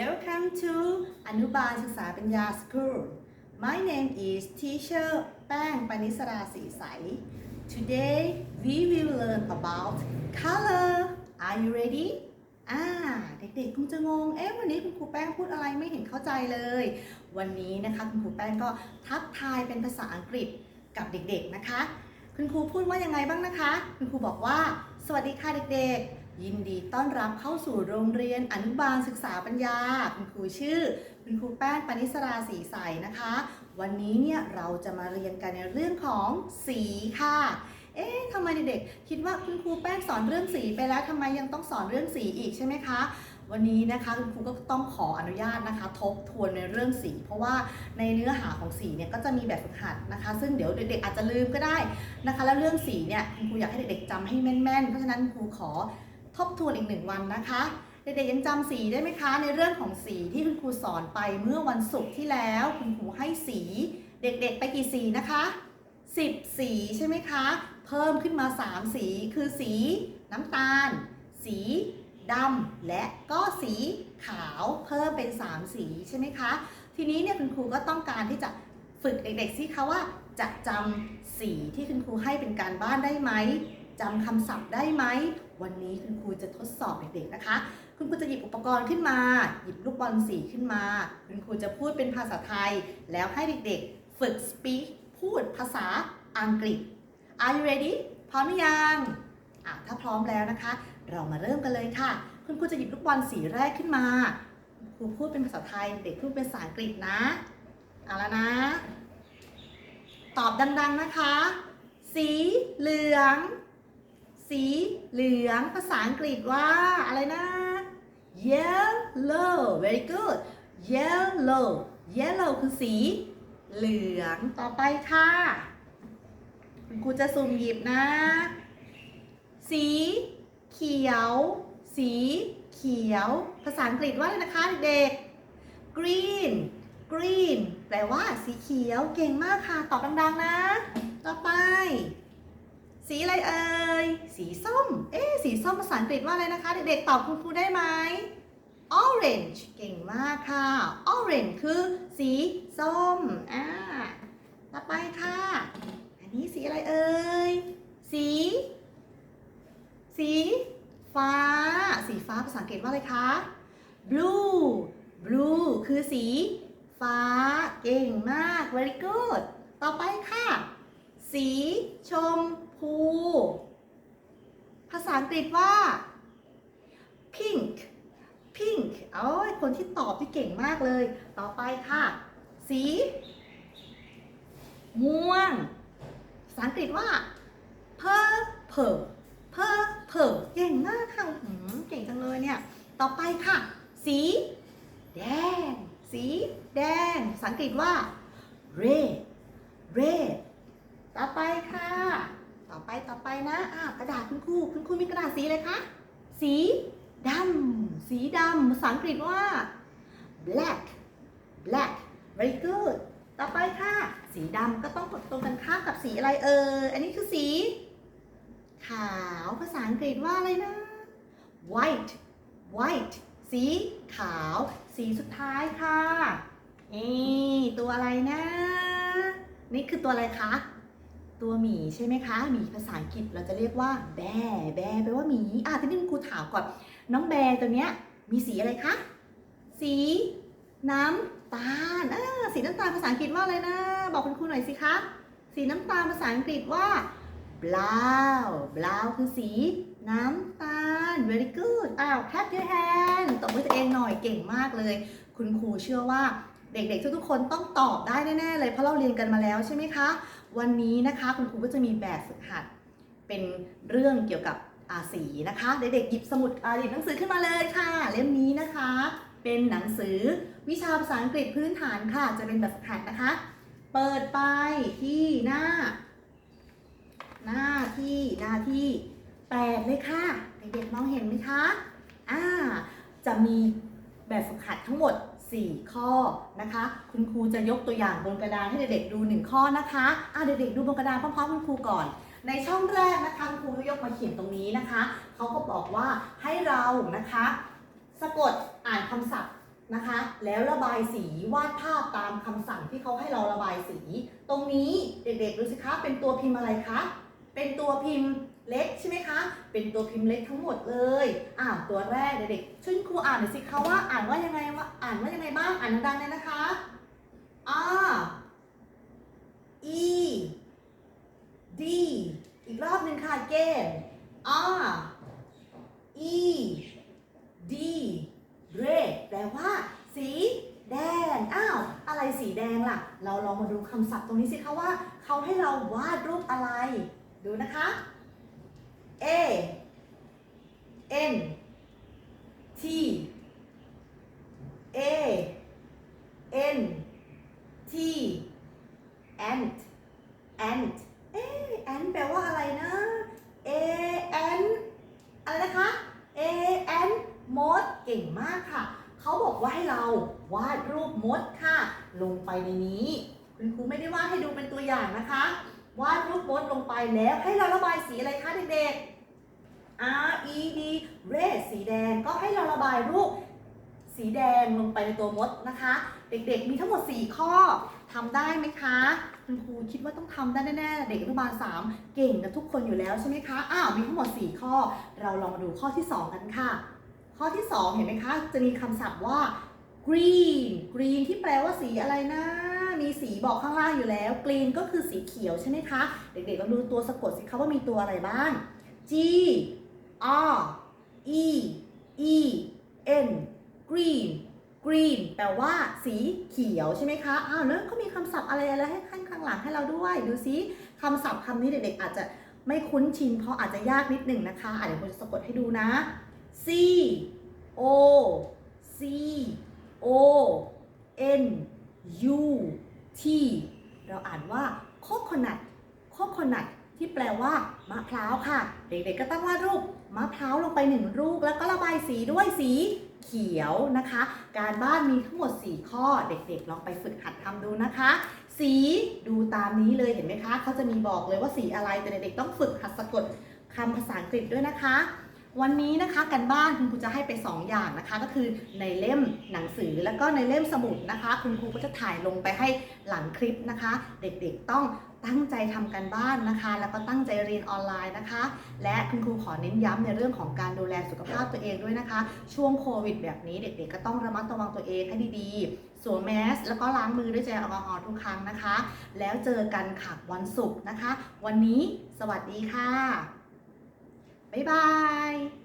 Welcome to อนุบาลศึกษาปัญญา School My name is Teacher แป้งปณิสราสีใส Today we will learn about color Are you ready อ่าเด็กๆคงจะงง เอ๊ะวันนี้คุณครูแป้งพูดอะไรไม่เห็นเข้าใจเลย วันนี้นะคะคุณครูแป้งก็ทักทายเป็นภาษาอังกฤษกับเด็กๆนะคะ คุณครูพูดว่ายังไงบ้างนะคะ คุณครูบอกว่า สวัสดีค่ะเด็กๆ ยินดีต้อนรับเข้าสู่โรงเรียนอนุบาลศึกษาปัญญา คุณครูชื่อ คุณครูแป้งปณิสราสีใสนะคะ วันนี้เนี่ยเราจะมาเรียนกันในเรื่องของสีค่ะ เอ๊ะทำไมเด็กๆคิดว่าคุณครูแป้งสอนเรื่องสีไปแล้วทำไมยังต้องสอนเรื่องสีอีกใช่ไหมคะวันนี้นะคะคุณครูก็ต้องขออนุญาตนะคะ ทบทวนในเรื่องสี เพราะว่าในเนื้อหาของสีเนี่ยก็จะมีแบบฝึกหัดนะคะ ซึ่งเดี๋ยวเด็กๆอาจจะลืมก็ได้นะคะ แล้วเรื่องสีเนี่ยคุณครูอยากให้เด็กๆจำให้แม่นๆ เพราะฉะนั้นครูขอ ทบทวนอีกหนึ่งวันนะคะ เด็กๆยังจำสีได้ไหมคะ ในเรื่องของสีที่คุณครูสอนไปเมื่อวันศุกร์ที่แล้วคุณครูให้สี เด็กๆไปกี่สีนะคะ10 สีใช่ไหมคะ เพิ่มขึ้นมา 3 สีคือสีน้ำตาล สีดำและก็สีขาวเพิ่มเป็น 3 สีใช่ไหมคะ ทีนี้เนี่ยคุณครูก็ต้องการที่จะฝึกเด็กๆสิคะว่าจะจำสีที่คุณครูให้เป็นการบ้านได้ไหมจำคำศัพท์ได้ไหม วันนี้คุณครูจะทดสอบเด็กๆนะคะ คุณครูจะหยิบอุปกรณ์ขึ้นมา หยิบลูกบอลสีขึ้นมา คุณครูจะพูดเป็นภาษาไทย แล้วให้เด็กๆ ฝึก speak พูดภาษาอังกฤษ Are you ready พร้อมหรือยังอะถ้าพร้อมแล้วนะคะ เรามาเริ่มกันเลยค่ะ คุณครูจะหยิบลูกบอลสีแรกขึ้นมาครูพูดเป็นภาษาไทย เด็กพูดเป็นภาษาอังกฤษนะเอาแล้วนะ ตอบดังๆนะคะ สีเหลือง สีเหลืองภาษาอังกฤษว่าอะไรนะ yellow very good yellow yellow คือสีเหลืองต่อไปค่ะคุณครูจะสุ่มหยิบนะ สีเขียว สีเขียว ภาษาอังกฤษว่าอะไรนะคะเด็ก green green แปลว่าสีเขียวเก่งมากค่ะ ตอบดังๆนะ ต่อไป สีอะไรเอ่ย สีส้ม เอ๊สีส้มภาษาอังกฤษว่าอะไรนะคะ เด็กๆตอบคุณครูได้ไหม orange เก่งมากค่ะ orange คือสีส้ม อ่า ต่อไปค่ะ อันนี้สีอะไรเอ่ย สี สีฟ้า สีฟ้าภาษาอังกฤษว่าอะไรคะ blue blue คือสีฟ้า เก่งมาก very good ต่อไปค่ะ สีชม พูภาษาอังกฤษว่า pink pink เอ้ยคนที่ตอบที่เก่งมากเลย ต่อไปค่ะ สี ม่วง ภาษาอังกฤษว่า purple purple เก่งมากค่ะเก่งจังเลยเนี่ย ต่อไปค่ะ สี แดง สีแดง ภาษาอังกฤษว่า red red ต่อไปค่ะ ต่อไปต่อไปนะอ่ากระดาษคุณครูคุณครูมีกระดาษสีอะไรคะ สีดำสีดำภาษาอังกฤษว่า black black very good ต่อไปค่ะ สีดำก็ต้องตรงกันข้ามกับสีอะไรเอ่ยอันนี้คือสี ขาวภาษาอังกฤษว่าอะไรนะ white white สีขาว สีสุดท้ายค่ะนี่ตัวอะไรนะ นี่คือตัวอะไรคะ ตัวหมีใช่ไหมคะหมีภาษาอังกฤษเราจะเรียกว่าแบร์แบร์แปลว่าหมีอะทีนี้คุณครูถามก่อน น้องแบร์ตัวเนี้ยมีสีอะไรคะ สีน้ำตาลอ่าสีน้ำตาลภาษาอังกฤษว่าอะไรนะ บอกคุณครูหน่อยสิคะ สีน้ำตาลภาษาอังกฤษว่า brown brown คือสีน้ำตาล very good อ้าว clap your hand ตบมือตัวเองหน่อยเก่งมากเลย คุณครูเชื่อว่าเด็กๆทุกๆคนต้องตอบได้แน่ๆเลยเพราะเราเรียนกันมาแล้วใช่ไหมคะ วันนี้นะคะคุณครูก็จะมีแบบฝึกหัดเป็นเรื่องเกี่ยวกับอาสีนะคะเด็กๆหยิบสมุดหยิบหนังสือขึ้นมาเลยค่ะ เล่มนี้นะคะ เป็นหนังสือวิชาภาษาอังกฤษพื้นฐานค่ะ จะเป็นแบบฝึกหัดนะคะ เปิดไปที่หน้า หน้าที่หน้าที่แปดเลยค่ะเด็กๆมองเห็นไหมคะอ่าจะมีแบบฝึกหัดทั้งหมด 4 ข้อนะคะ คุณครูจะยกตัวอย่างบนกระดานให้เด็กๆดู 1 ข้อนะคะอ่าเด็กๆดูบนกระดานพร้อมๆคุณครูก่อน ในช่องแรกนะคะคุณครูยกมาเขียนตรงนี้นะคะเขาก็บอกว่าให้เรานะคะสะกดอ่านคำศัพท์นะคะ แล้วระบายสีวาดภาพตามคำสั่งที่เขาให้เราระบายสี ตรงนี้เด็กๆดูสิคะเป็นตัวพิมพ์อะไรคะเป็นตัวพิมพ์ เล็กใช่ไหมคะ เป็นตัวพิมพ์เล็กทั้งหมดเลยอ่าตัวแรกเด็กๆช่วยครูอ่านหน่อยสิคะว่าอ่านว่ายังไงว่าอ่านว่ายังไงบ้างอ่านดังๆเลยนะคะ R E D อีกรอบหนึ่งค่ะ again R E D red แปลว่า สีแดง อ้าว อะไรสีแดงล่ะ เราลองมาดูคำศัพท์ตรงนี้สิคะว่า เขาให้เราวาดรูปอะไร ดูนะคะ A N T A N T ant ant เอ๊ ant แปลว่าอะไรนะ A N อะไรนะคะ A N มดเก่งมากค่ะ เขาบอกว่าให้เราวาดรูปมดค่ะ ลงไปในนี้ คุณครูไม่ได้วาดให้ดูเป็นตัวอย่างนะคะ วาดรูปมดลงไปแล้วให้เราระบายสีอะไรคะเด็กๆ R E D red สีแดงก็ให้เราระบายรูปสีแดงลงไปในตัวมดนะคะ เด็กๆมีทั้งหมด 4 ข้อทำได้ไหมคะคุณครูคิดว่าต้องทำได้แน่ๆเด็กอนุบาล3เก่งกันทุกคนอยู่แล้วใช่ไหมคะอ้าวมีทั้งหมด 4 ข้อ เราลองมาดูข้อที่ 2 กันค่ะ ข้อที่ 2 เห็นไหมคะ จะมีคำศัพท์ว่า green green ที่แปลว่าสีอะไรนะ มีสีบอกข้างล่างอยู่แล้ว green ก็คือสีเขียวใช่ไหมคะ เด็กๆลองดูตัวสะกดสิคะว่ามีตัวอะไรบ้าง G R E E N green green แปลว่าสีเขียวใช่ไหมคะ อ้าวแล้วก็มีคำศัพท์อะไรอะไรให้ขั้นข้างหลังให้เราด้วย ดูซิคำศัพท์คำนี้เด็กๆอาจจะไม่คุ้นชินเพราะอาจจะยากนิดหนึ่งนะคะอะเดี๋ยวผมจะสะกดให้ดูนะ C O C O N U T เราอ่านว่า coconut coconut ที่แปลว่ามะพร้าวค่ะ เด็กๆก็ต้องวาดรูปมะพร้าวลงไปหนึ่งรูปแล้วก็ระบายสีด้วยสีเขียวนะคะ การบ้านมีทั้งหมด 4 ข้อเด็กๆ ลองไปฝึกหัดทำดูนะคะ สีดูตามนี้เลยเห็นไหมคะเขาจะมีบอกเลยว่าสีอะไรแต่เด็กๆต้องฝึกหัดสะกดคำภาษาอังกฤษด้วยนะคะ วันนี้นะคะกันบ้านคุณครูจะให้ไป 2 อย่างนะคะ ก็คือในเล่มหนังสือแล้วก็ในเล่มสมุดนะคะ คุณครูก็จะถ่ายลงไปให้หลังคลิปนะคะ เด็กๆต้องตั้งใจทำกันบ้านนะคะ แล้วก็ตั้งใจเรียนออนไลน์นะคะ และคุณครูขอเน้นย้ำในเรื่องของการดูแลสุขภาพตัวเองด้วยนะคะ ช่วงโควิดแบบนี้เด็กๆก็ต้องระมัดระวังตัวเองให้ดีๆสวมแมสแล้วก็ล้างมือด้วยเจลแอลกอฮอล์ทุกครั้งนะคะ แล้วเจอกันค่ะวันศุกร์นะคะ วันนี้สวัสดีค่ะ 拜拜。